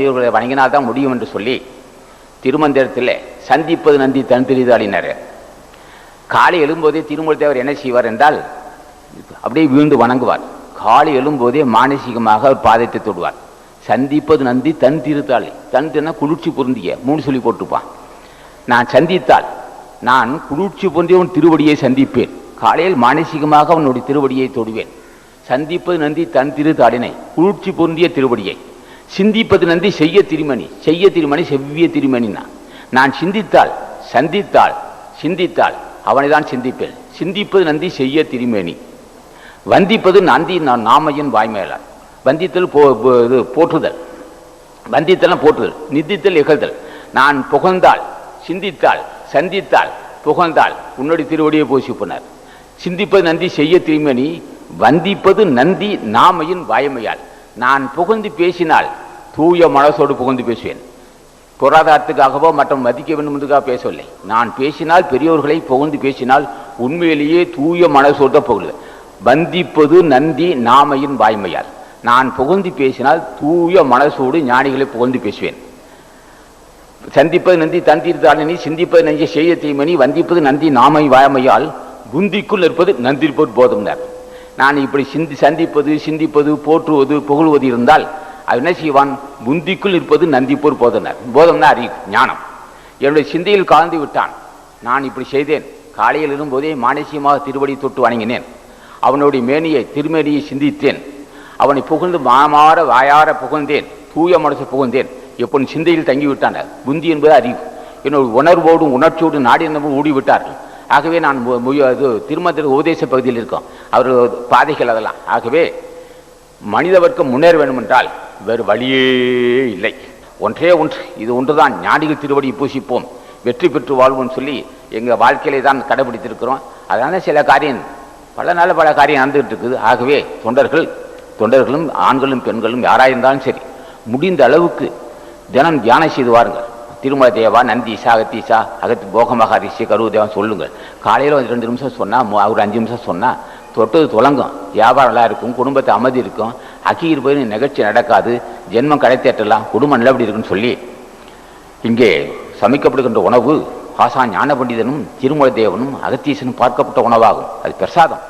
முனிவர்களை வணங்கினால் தான் முடியும் என்று சொல்லி திருமந்திரத்தில் சந்திப்பது நந்தி தன் தெரிதாளினார் காலை எழும்போதே திருமூல தேவர் என்ன செய்வார் என்றால் அப்படியே வீழ்ந்து வணங்குவார். காலை எழும்போதே மானசீகமாக அவர் பாதத்தை தொடுவார். சந்திப்பது நந்தி தன் திருத்தாளி. தன் தின குளிர்ச்சி பொருந்திய மூணு சொல்லி போட்டுப்பான் நான் சந்தித்தால் நான் குளிர்ச்சி பொருந்திய உன் திருவடியை சந்திப்பேன். காலையில் மானசீகமாக அவனுடைய திருவடியை தொடுவேன். சந்திப்பது நந்தி தன் திருத்தாளினை குளிர்ச்சி பொருந்திய திருவடியை. சிந்திப்பது நந்தி செய்ய திருமணி செய்ய திருமணி செவ்விய திருமணினா. நான் சிந்தித்தால் சந்தித்தால் சிந்தித்தால் அவனை தான் சிந்திப்பேன். சிந்திப்பது நந்தி செய்ய திருமேனி வந்திப்பது நந்தி நான் நாமையின் வாய்மையலார் வந்தித்தல் போ இது போற்றுதல். வந்தித்தல் போற்றுதல் நிந்தித்தல் இகழ்தல். நான் புகழ்ந்தால் சிந்தித்தால் சந்தித்தால் புகழ்ந்தால் உன்னுடைய திருவடியை போசிப்பனர் சிந்திப்பது நந்தி செய்ய திருமணி வந்திப்பது நந்தி நாமையின் வாய்மையால். நான் புகுந்து பேசினால் தூய மனசோடு புகுந்து பேசுவேன். பொருளாதாரத்துக்காகவோ மற்றும் மதிக்க வேண்டும் என்றுக்காக பேசவில்லை. நான் பேசினால் பெரியோர்களை புகுந்து பேசினால் உண்மையிலேயே தூய மனசோடு தான் புகழ்வேன் வந்திப்பது நந்தி நாமையின் வாய்மையால். நான் புகுந்து பேசினால் தூய மனசோடு ஞானிகளை புகழ்ந்து பேசுவேன். சந்திப்பது நந்தி தந்தீர்த்தாளினி சிந்திப்பது நஞ்சை செய்ய தீமணி வந்திப்பது நந்தி நாமை வாய்மையால் குந்திக்குள் இருப்பது நந்திருப்பது போதும்னார் நான் இப்படி சிந்தி சந்திப்பது சிந்திப்பது போற்றுவது புகழ்வது இருந்தால் அது என்ன செய்வான்? புந்திக்குள் இருப்பது நந்திப்போர் போதனர். போதம்னா அறிவு ஞானம். என்னுடைய சிந்தையில் கலந்து விட்டான். நான் இப்படி செய்தேன். காலையில் இருந்தபோதே மானசீகமாக திருவடி தொட்டு வணங்கினேன். அவனுடைய மேனியை திருமேனியை சிந்தித்தேன். அவனை புகழ்ந்து மாமாற வாயார புகழ்ந்தேன். தூய மனசு புகழ்ந்தேன். எப்போ சிந்தையில் தங்கிவிட்டான். புந்தி என்பது அறிவு. என்னோட உணர்வோடும் உணர்ச்சியோடும் நாடி என்னும் ஓடிவிட்டார்கள் ஆகவே நான் இது திருமந்திர உபதேச பகுதியில் இருக்கோம். அவர் பாதைகள் அதெல்லாம். ஆகவே மனித வர்க்கம் முன்னேற வேண்டுமென்றால் வேறு வழியே இல்லை. ஒன்றே ஒன்று. இது ஒன்றுதான். ஞானிகள் திருவடி பூசிப்போம். வெற்றி பெற்று வாழ்வோம்னு சொல்லி எங்கள் வாழ்க்கையிலே தான் கடைபிடித்திருக்கிறோம். அதனால சில காரியம் பல நாள் பல காரியம் நடந்துகிட்டு இருக்குது. ஆகவே தொண்டர்கள் தொண்டர்களும் ஆண்களும் பெண்களும் யாராயிருந்தாலும் சரி முடிந்த அளவுக்கு தினம் தியானம் செய்து வாருங்கள். திருமலை தேவா நந்தீசா அகத்தீசா அகத்து போகமாக ரிஷி கருவு சொல்லுங்கள். காலையில் ஒரு ரெண்டு நிமிஷம் சொன்னால் ஒரு அஞ்சு நிமிஷம் சொன்னால் தொட்டது துலங்கும். வியாபாரம் நல்லா இருக்கும் குடும்பத்தை அமைதி இருக்கும். அக்கீர் போய் நிகழ்ச்சி நடக்காது ஜென்மம் கடைத்தேற்றலாம் குடும்பம் நல்லபடி இருக்குன்னு சொல்லி. இங்கே சமைக்கப்படுகின்ற உணவு ஆசா ஞான பண்டிதனும் திருமலை தேவனும் அகத்தீசனும் பார்க்கப்பட்ட உணவாகும். அது பிரசாதம்.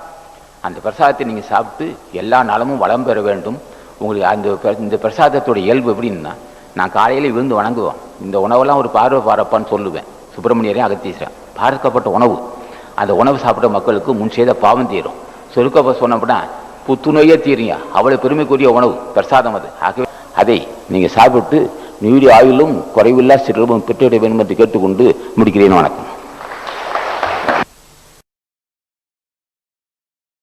அந்த பிரசாதத்தை நீங்கள் சாப்பிட்டு எல்லா நலமும் வளம் பெற வேண்டும். உங்களுக்கு அந்த இந்த பிரசாதத்தோட இயல்பு எப்படின்னா நான் காலையில் விழுந்து வணங்குவேன். இந்த உணவெல்லாம் ஒரு பார்வை பாரப்பான்னு சொல்லுவேன். சுப்பிரமணியரையும் அகத்தீஸ்வரன் பார்க்கப்பட்ட உணவு. அந்த உணவு சாப்பிட்ட மக்களுக்கு முன் செய்த பாவம் தீரும். சொருக்கப்ப சொன்னோம்னா புத்துநோயே தீருங்க அவ்வளோ பெருமைக்குரிய உணவு பிரசாதம் அது. ஆகவே அதை நீங்கள் சாப்பிட்டு நீடி ஆயுளும் குறைவில்லா சிறுவும் பெற்றுவிட வேண்டும் என்று கேட்டுக்கொண்டு முடிக்கிறேன். வணக்கம்.